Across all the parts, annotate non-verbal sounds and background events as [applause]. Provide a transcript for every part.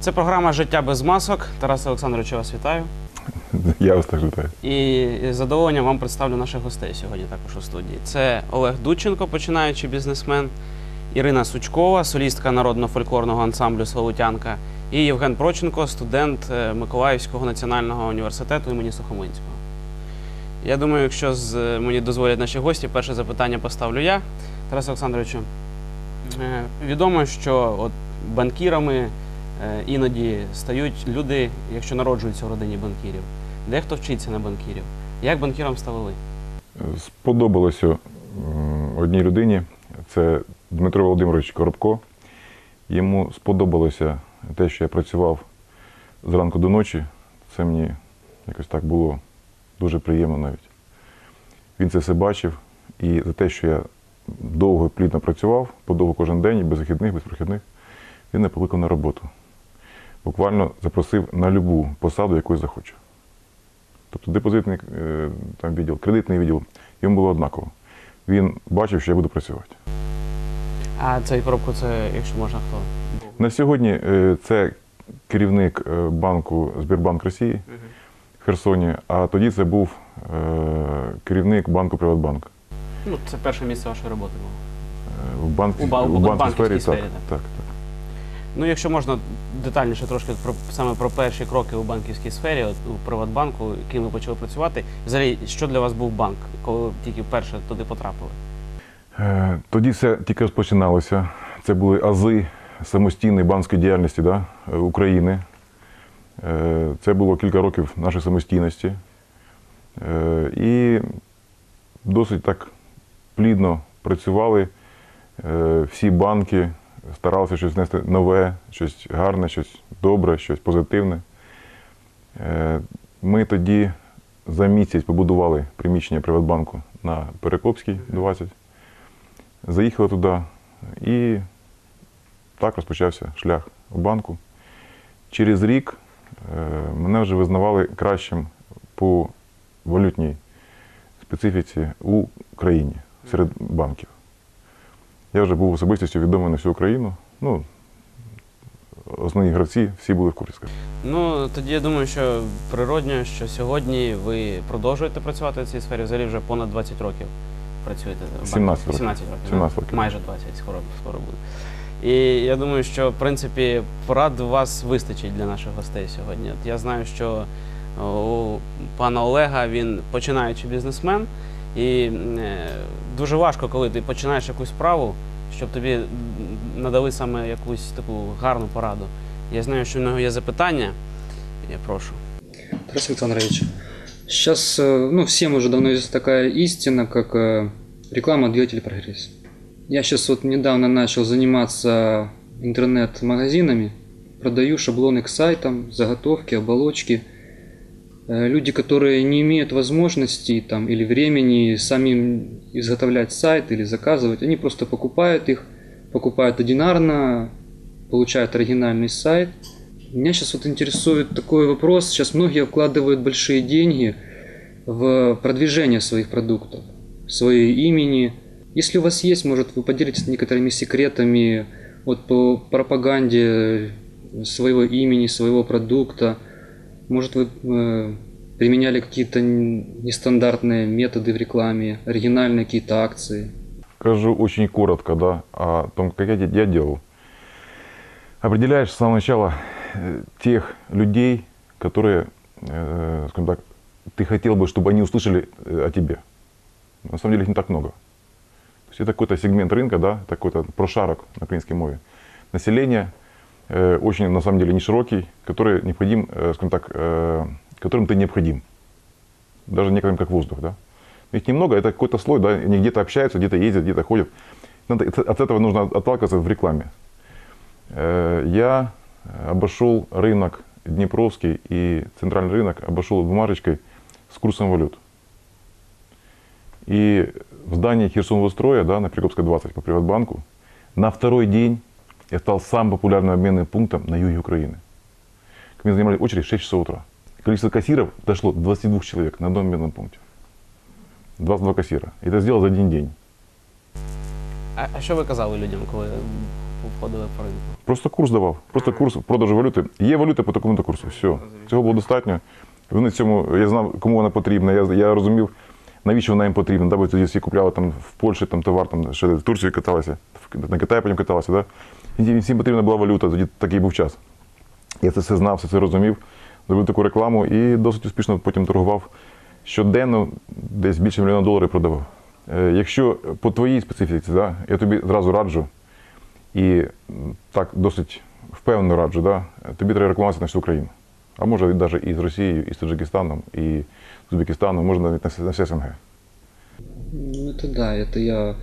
Це програма Життя без масок. Тарас Олександрович, я вас вітаю. [laughs] Я вас так вітаю. І з задоволенням вам представлю наших гостей сьогодні також у студії. Це Олег Дудченко, починаючий бізнесмен, Ірина Сучкова, солістка народно-фольклорного ансамблю Славутянка, і Євген Проченко, студент е, Миколаївського національного університету імені Сухомлинського. Я думаю, якщо з, е, мені дозволять наші гості, перше запитання поставлю я. Тарас Олександровичу, е, відомо, що от банкірами іноді стають люди, якщо народжуються в родині банкірів. Дехто вчиться на банкірів. Як банкіром стали ви? Сподобалося одній людині, це Дмитро Володимирович Коробко. Йому сподобалося те, що я працював зранку до ночі. Це мені якось так було дуже приємно навіть. Він це все бачив. І за те, що я довго і плідно працював, подовго кожен день, без вихідних, без прохідних, він мене покликав на роботу. Буквально запросив на любу посаду, яку я захочу. Тобто депозитний е, там, відділ, кредитний відділ, йому було однаково. Він бачив, що я буду працювати. А цей коробку, це, якщо можна, хто? На сьогодні е, це керівник е, банку Збірбанк Росії в Херсоні, а тоді це був керівник банку Приватбанк. Ну, це перше місце вашої роботи було. В, банк, У у у банківській сфері, сфері, так, так, так. Ну, якщо можна детальніше трошки про саме про перші кроки у банківській сфері, от у Приватбанку, яким ви почали працювати. Взагалі, що для вас був банк, коли ви тільки вперше туди потрапили? Е, Тоді все тільки розпочиналося. Це були ази самостійної банківської діяльності да, е, України. Е, Це було кілька років нашої самостійності. І досить так плідно працювали всі банки, старалися щось внести нове, щось гарне, щось добре, щось позитивне. Е, Ми тоді за місяць побудували приміщення Приватбанку на Перекопській, 20. Заїхали туди і так розпочався шлях в банку. Через рік е, мене вже визнавали кращим по валютній специфіці у країні серед банків. Я вже був особистістю відомий на всю Україну. Ну, основні гравці всі були в курсі. Ну тоді я думаю, що природньо, що сьогодні ви продовжуєте працювати в цій сфері, взагалі вже понад 20 років працюєте. в 17 років. 17 років. 17 років. Майже 20, скоро, скоро буде. І я думаю, що в принципі порад у вас вистачить для наших гостей сьогодні. От я знаю, що у пана Олега він починаючий бізнесмен, і е, дуже важко, коли ти починаєш якусь справу, щоб тобі надали саме якусь таку гарну пораду. Я знаю, що в нього є запитання. Я прошу. Тарас Александрович, сейчас, э, ну, всем уже давно известна такая истина, как э, реклама двигатель прогресс. Я сейчас вот недавно начал заниматься интернет-магазинами, продаю шаблоны к сайтам, заготовки, оболочки. Э, Люди, которые не имеют возможности там, или времени самим изготовлять сайт или заказывать, они просто покупают их, покупают одинарно, получают оригинальный сайт – меня сейчас вот интересует такой вопрос. Сейчас многие вкладывают большие деньги в продвижение своих продуктов, своего имени. Если у вас есть, может, вы поделитесь некоторыми секретами вот по пропаганде своего имени, своего продукта. Может, вы э, применяли какие-то нестандартные методы в рекламе, оригинальные какие-то акции. Скажу очень коротко, да, о том, как я, я делал. Определяешь с самого начала э, тех людей, которые, э, скажем так, ты хотел бы, чтобы они услышали э, о тебе. На самом деле их не так много. То есть это какой-то сегмент рынка, да, такой-то прошарок на украинской мове. Население очень, на самом деле, не широкий, который необходим, э, скажем так, э, которым ты необходим. Даже некоторым как воздух, да. Их немного, это какой-то слой, да, они где-то общаются, где-то ездят, где-то ходят. Надо, от этого нужно отталкиваться в рекламе. Э, Я обошел рынок Днепровский и центральный рынок обошел бумажечкой с курсом валют. И в здании Херсонвостроя, да, на Прикопской 20 по Приватбанку, на второй день я стал самым популярным обменным пунктом на юге Украины. Ко мне занимали очередь в 6 часов утра. Количество кассиров дошло до 22 человек на одном обменном пункте. 22 кассира. И это сделал за один день. А, а що ви казали людям, коли входили по ринку? Просто курс давав. Просто курс продажу валюти. Є валюта по такому-то курсу. Все. Цього було достатньо. Вони цьому, я знав, кому вона потрібна. Я, я розумів, навіщо вона їм потрібна. Да, бо тоді всі купляли там в Польщі там, товар, там, ще в Турцію каталися, в- на Китай потім каталися. Да? Всім потрібна була валюта, тоді такий був час. Я це все знав, все це розумів, зробив таку рекламу і досить успішно потім торгував. Щоденно десь більше мільйона доларів продавав. Е, Якщо по твоїй специфіці, да, я тобі зразу раджу, і так досить впевнено раджу, да, тобі треба рекламуватися на всю Україну. А може навіть і з Росією, і з Таджикистаном, і з Узбекистаном, може навіть на все- СНГ. Ну это да, это я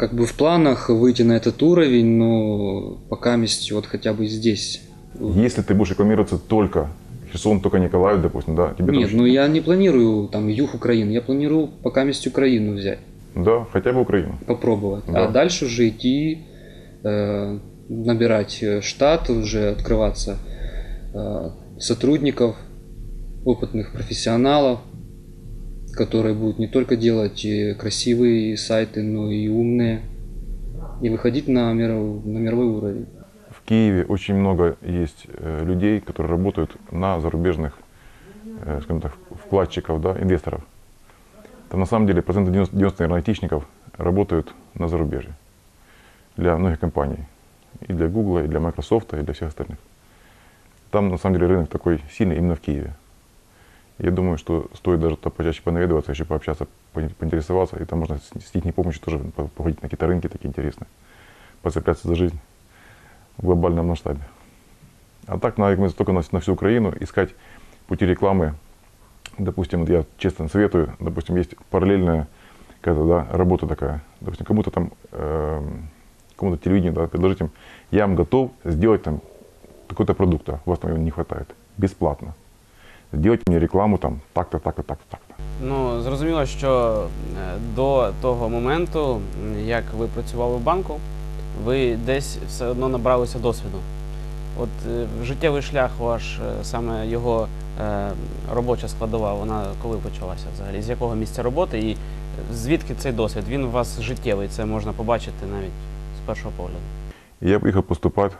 как бы в планах выйти на этот уровень, но пока месть вот хотя бы здесь. Если ты будешь рекламироваться только Херсон, только Николаев, допустим, да, тебе Нет, там- ну я не планирую там юг Украины, я планирую пока месть Украину взять, да, хотя бы Украину. попробовать. Да. А дальше уже идти, э, набирать э, штат, уже открываться э, сотрудников, опытных профессионалов, которые будут не только делать э, красивые сайты, но и умные, и выходить на, миров- на мировой уровень. В Киеве очень много есть э, людей, которые работают на зарубежных, э, скажем так, вкладчиков, да, инвесторов. Там на самом деле процентов 90, 90 наверное, айтишников работают на зарубежье для многих компаний. И для Google, и для Microsoft, и для всех остальных. Там на самом деле рынок такой сильный именно в Киеве. Я думаю, что стоит даже почаще понаведываться, еще пообщаться, по- поинтересоваться. И там можно с, их помощью тоже по- походить на какие-то рынки такие интересные, поцепляться за жизнь в глобальном масштабе. А так, надо, мы только на, на всю Украину искать пути рекламы. Допустим, я честно советую, допустим, есть параллельная какая-то, да, работа такая. Допустим, кому-то там, эм, кому-то телевидение да, предложить им, я вам готов сделать там такой-то продукт, а у вас там его не хватает, бесплатно. Сделайте мне рекламу там так-то, так-то, так-то, так-то. Ну, зрозуміло, що е, до того моменту, як ви працювали в банку, ви десь все одно набралися досвіду. От е, життєвий шлях ваш, е, саме його робоча складова, вона коли почалася взагалі? З якого місця роботи і звідки цей досвід? Він у вас життєвий, це можна побачити навіть з першого погляду. Я поїхав поступати,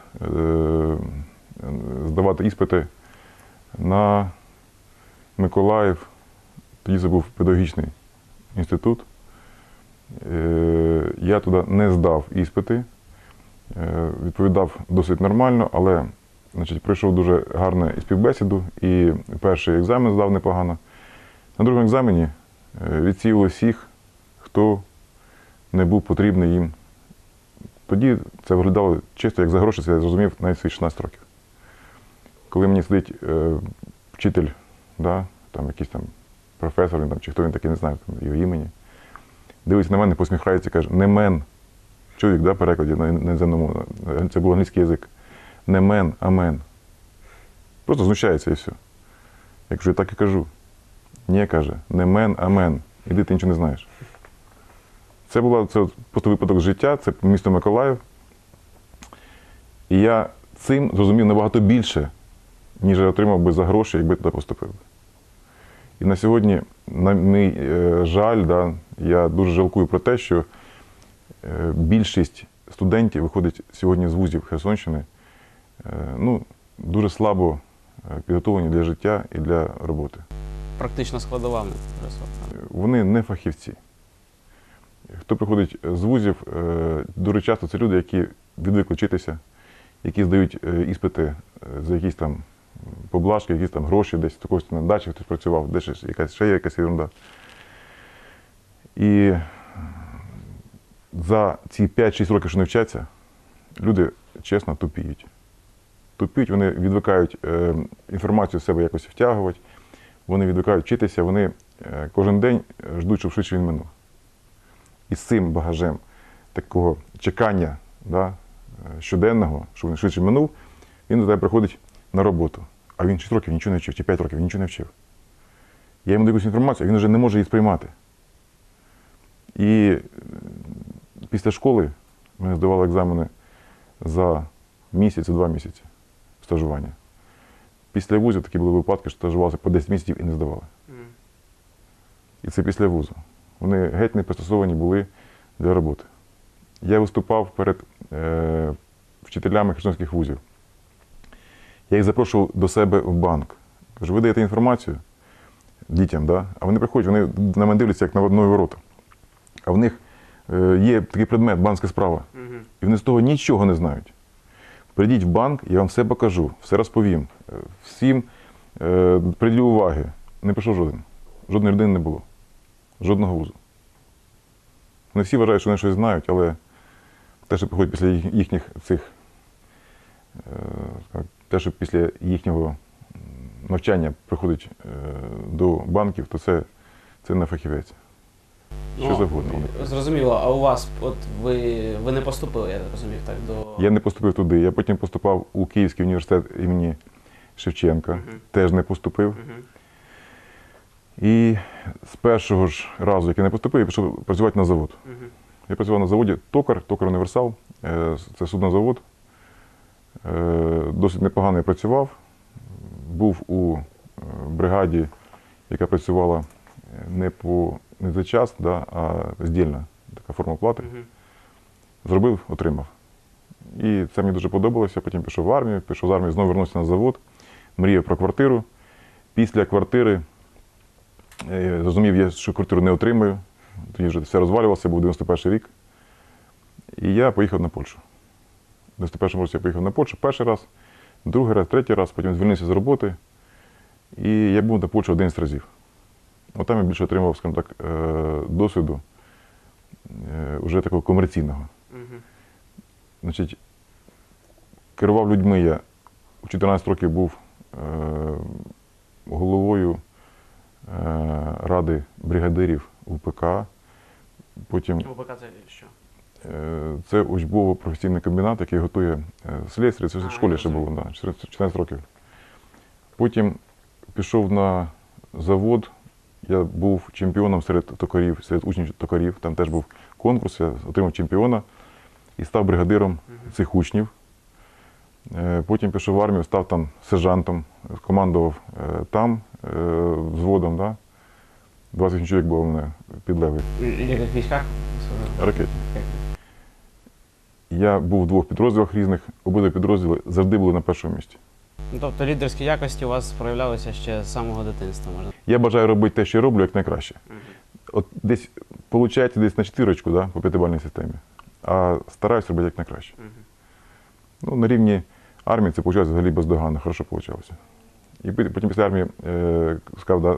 здавати іспити на Миколаїв. Тоді це був педагогічний інститут. Е, Я туди не здав іспити, Е, відповідав досить нормально, але значить, пройшов дуже гарну співбесіду і перший екзамен здав непогано. На другому екзамені е, відсіяли всіх, хто не був потрібний їм тоді це виглядало чисто як за гроші, це я зрозумів навіть свої 16 років. Коли мені сидить вчитель, да, там якийсь там професор, він там, чи хто він такий, не знаю там, його імені, дивиться на мене, посміхається і каже, не мен. Чоловік, да, перекладі на іноземному, це був англійський язик. Не мен, а мен. Просто знущається і все. Я кажу, я так і кажу. Ні, каже, не мен, а мен. Іди ти нічого не знаєш. Це була це просто випадок життя, це місто Миколаїв. І я цим зрозумів набагато більше, ніж отримав би за гроші, якби туди поступив. І на сьогодні, на мій е, жаль, да, я дуже жалкую про те, що е, більшість студентів виходить сьогодні з вузів Херсонщини е, ну, дуже слабо підготовлені для життя і для роботи. Практична складова вони не фахівці. Хто приходить з вузів, дуже часто це люди, які відвикли вчитися, які здають іспити за якісь там поблажки, якісь там гроші, десь такось на дачі хтось працював, десь щось, якась ще є якась ерунда. І за ці 5-6 років, що не вчаться, люди чесно тупіють. Тупіють, вони відвикають е, інформацію в себе якось втягувати, вони відвикають вчитися, вони е, кожен день ждуть, щоб швидше він минув. І з цим багажем такого чекання да, е, щоденного, щоб він швидше минув, він до тебе приходить на роботу. А він 6 років нічого не вчив, чи 5 років нічого не вчив. Я йому даю якусь інформацію, а він вже не може її сприймати. І е, після школи ми здавали екзамени за місяць, два місяці стажування. Після вузів такі були випадки, що стажувалися по 10 місяців і не здавали. І це після вузу. Вони геть не пристосовані були для роботи. Я виступав перед е, вчителями херсонських вузів. Я їх запрошував до себе в банк. Кажу, ви даєте інформацію дітям, да? а вони приходять, вони на мене дивляться як на одної ворота. А в них е, є такий предмет банкська справа. І вони з того нічого не знають. Прийдіть в банк, я вам все покажу, все розповім. Е, Всім е, приділю уваги. Не прийшов жоден. Жодної людини не було. Жодного вузу. Вони всі вважають, що вони щось знають, але те, що приходить після їхніх цих, те, що після їхнього навчання приходить е, до банків, то це, це не фахівець. Що Ну, завгодно. Зрозуміло, а у вас, от ви, ви не поступили, я розумів, так, до. Я не поступив туди. Я потім поступав у Київський університет імені Шевченка, Мгм. теж не поступив. Мгм. І з першого ж разу, як я не поступив, я пішов працювати на завод. Мгм. Я працював на заводі Токар, Токар Універсал. Е, Це суднозавод. Е, Досить непогано працював. Був у е, бригаді, яка працювала е, не по не за час, да, а здільна така форма оплати. Зробив, отримав. І це мені дуже подобалося. Потім пішов в армію, пішов з армії, знову вернувся на завод, мріяв про квартиру. Після квартири зрозумів, я, що квартиру не отримаю. Тоді вже все розвалювалося, був 91 рік. І я поїхав на Польщу. В 91 році я поїхав на Польщу перший раз, другий раз, третій раз, потім звільнився з роботи. І я був на Польщі 11 разів. От там я більше отримав, скажімо так, е, досвіду е, вже такого комерційного. Мгм. Значить, керував людьми я в 14 років був е, головою ради бригадирів УПК. Потім УПК це що? Е, це учбово професійний комбінат, який готує е. Це в школі ще було, да, 14 14 років. Потім пішов на завод. Я був чемпіоном серед токарів, серед учнів токарів. Там теж був конкурс, я отримав чемпіона і став бригадиром цих учнів. Е, Потім пішов в армію, став там сержантом, командував там взводом. Да? 28 чоловік було в мене підлеглих В яких військах? ракет. Я був в двох підрозділах різних, обидва підрозділи завжди були на першому місці. Ну, тобто лідерські якості у вас проявлялися ще з самого дитинства, можна. Я бажаю робити те, що я роблю, як найкраще. От десь виходить десь на чотирочку да, по п'ятибальній системі, а стараюсь робити як найкраще. Ну, на рівні армії це виходить взагалі бездоганно, хорошо вийшло. І потім після армії е, сказав, да,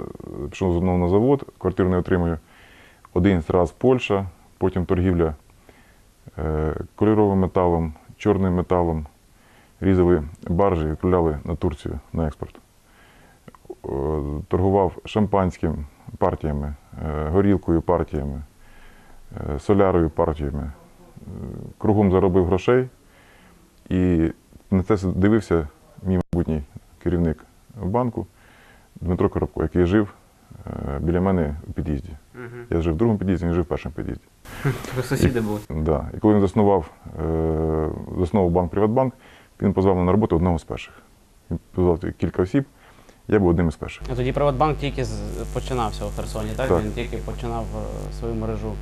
пішов знову на завод, квартиру не отримую. Один раз Польща, потім торгівля кольоровим металом, чорним металом. Різали баржі, відправляли на Турцію на експорт. Е, Торгував шампанським партіями, е, горілкою партіями, е, солярою партіями. Е, Кругом заробив грошей. І на це дивився мій майбутній керівник банку Дмитро Коробко, який жив е, біля мене у під'їзді. Мгм. Я жив в другому під'їзді, він жив в першому під'їзді. [laughs] Ви сусіди були. Да. І коли він заснував, е, заснував банк Приватбанк, він позвав мене на роботу одного з перших. Він позвав кілька осіб, я був одним із перших. А тоді Приватбанк тільки починався у Херсоні, так? Так. Він тільки починав е, свою мережу.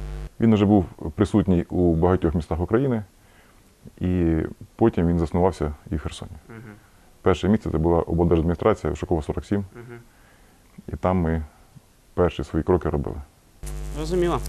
Він вже був присутній у багатьох містах України, і потім він заснувався і в Херсоні. Мгм. Перше місце це була облдержадміністрація Шукова 47, Мгм. і там ми перші свої кроки робили. Зрозуміло.